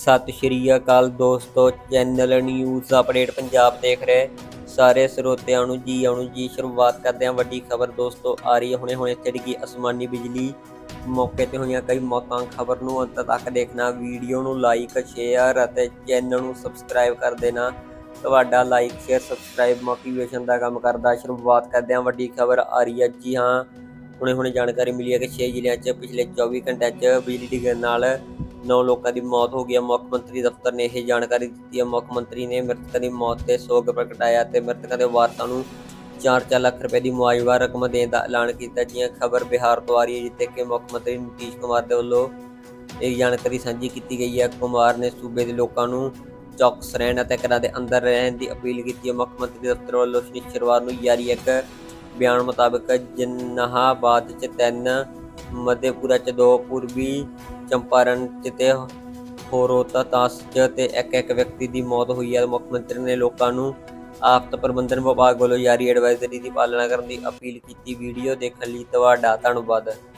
ਸਤਿ ਸ਼੍ਰੀ ਅਕਾਲ ਦੋਸਤੋ channel news update Punjab ਦੇਖ ਰਹੇ ਸਾਰੇ ਸਰੋਤਿਆਂ ਨੂੰ ਜੀ ਆਉਣ ਜੀ, ਸ਼ੁਰੂਆਤ ਕਰਦੇ ਹਾਂ ਵੱਡੀ ਖਬਰ ਦੋਸਤੋ, ਆ ਰਹੀ ਹੈ ਹੁਣੇ ਹੁਣੇ ਚੜ੍ਹੀ ਅਸਮਾਨੀ ਬਿਜਲੀ। ਮੌਕੇ ਤੇ ਹੋਈਆਂ ਕਈ ਮੌਤਾਂ, ਖਬਰ ਨੂੰ ਅੰਤ ਤੱਕ ਦੇਖਣਾ ਵੀਡੀਓ ਨੂੰ ਲਾਈਕ ਸ਼ੇਅਰ ਅਤੇ ਚੈਨਲ ਨੂੰ ਸਬਸਕ੍ਰਾਈਬ ਕਰ ਦੇਣਾ। ਤੁਹਾਡਾ ਲਾਈਕ ਸ਼ੇਅਰ ਸਬਸਕ੍ਰਾਈਬ ਮੋਟੀਵੇਸ਼ਨ ਦਾ ਕੰਮ ਕਰਦਾ। ਸ਼ੁਰੂਆਤ ਕਰਦੇ ਹਾਂ ਵੱਡੀ ਖਬਰ ਆ ਰਹੀ ਹੈ ਜੀ ਹਾਂ। ਹੁਣੇ ਹੁਣੇ ਜਾਣਕਾਰੀ ਮਿਲੀ ਹੈ ਕਿ 6 ਜ਼ਿਲ੍ਹਿਆਂ 'ਚ ਪਿਛਲੇ 24 ਘੰਟਿਆਂ 'ਚ ਬਿਜਲੀ ਡਿੱਗਣ ਨਾਲ 9 ਲੋਕਾਂ ਦੀ ਮੌਤ ਹੋ ਗਈ ਹੈ। ਮੁੱਖ ਮੰਤਰੀ ਦਫ਼ਤਰ ਨੇ ਇਹ ਜਾਣਕਾਰੀ ਦਿੱਤੀ ਹੈ। ਮੁੱਖ ਮੰਤਰੀ ਨੇ ਮ੍ਰਿਤਕਾਂ ਦੀ ਮੌਤ ਤੇ ਸੋਗ ਪ੍ਰਗਟਾਇਆ ਤੇ ਮ੍ਰਿਤਕਾਂ ਦੇ ਵਾਰਸਾਂ ਨੂੰ 4-4 ਲੱਖ ਰੁਪਏ ਦੀ ਮੁਆਵਜ਼ਾ ਰਕਮ ਦੇਣ ਦਾ ਐਲਾਨ ਕੀਤਾ ਜਿਵੇਂ ਖਬਰ ਬਿਹਾਰ ਤੋਂ ਆ ਰਹੀ ਹੈ, ਜਿੱਥੇ ਕਿ ਮੁੱਖ ਮੰਤਰੀ ਨਿਤੀਸ਼ ਕੁਮਾਰ ਦੇ ਵੱਲੋਂ ਇਹ ਜਾਣਕਾਰੀ ਸਾਂਝੀ ਕੀਤੀ ਗਈ ਹੈ। ਕੁਮਾਰ ਨੇ ਸੂਬੇ ਦੇ ਲੋਕਾਂ ਨੂੰ ਚੌਕਸ ਰਹਿਣ ਅਤੇ ਘਰਾਂ ਦੇ ਅੰਦਰ ਰਹਿਣ ਦੀ ਅਪੀਲ ਕੀਤੀ ਹੈ। ਮੁੱਖ ਮੰਤਰੀ ਦਫ਼ਤਰ ਵੱਲੋਂ ਸ਼ਨੀਚਰਵਾਰ ਨੂੰ ਜਾਰੀ ਇੱਕ ਬਿਆਨ ਮੁਤਾਬਕ ਜਨਾਬਾਦ ਚ ਤਿੰਨ ਮਦੇਪੁਰਾ ਚ ਦੋ, ਪੂਰਬੀ ਚੰਪਾਰਨ ਚ ਤੇ ਹੋਰੋਤਾਸ ਚ ਤੇ ਇੱਕ ਇੱਕ ਵਿਅਕਤੀ ਦੀ ਮੌਤ ਹੋਈ ਹੈ। ਮੁੱਖ ਮੰਤਰੀ ਨੇ ਲੋਕਾਂ ਨੂੰ ਆਫਤ ਪ੍ਰਬੰਧਨ ਵਿਭਾਗ ਵੱਲੋਂ ਜਾਰੀ ਐਡਵਾਈਜ਼ਰੀ ਦੀ ਪਾਲਣਾ ਕਰਨ ਦੀ ਅਪੀਲ ਕੀਤੀ। ਵੀਡੀਓ ਦੇਖਣ ਲਈ ਤੁਹਾਡਾ ਧੰਨਵਾਦ।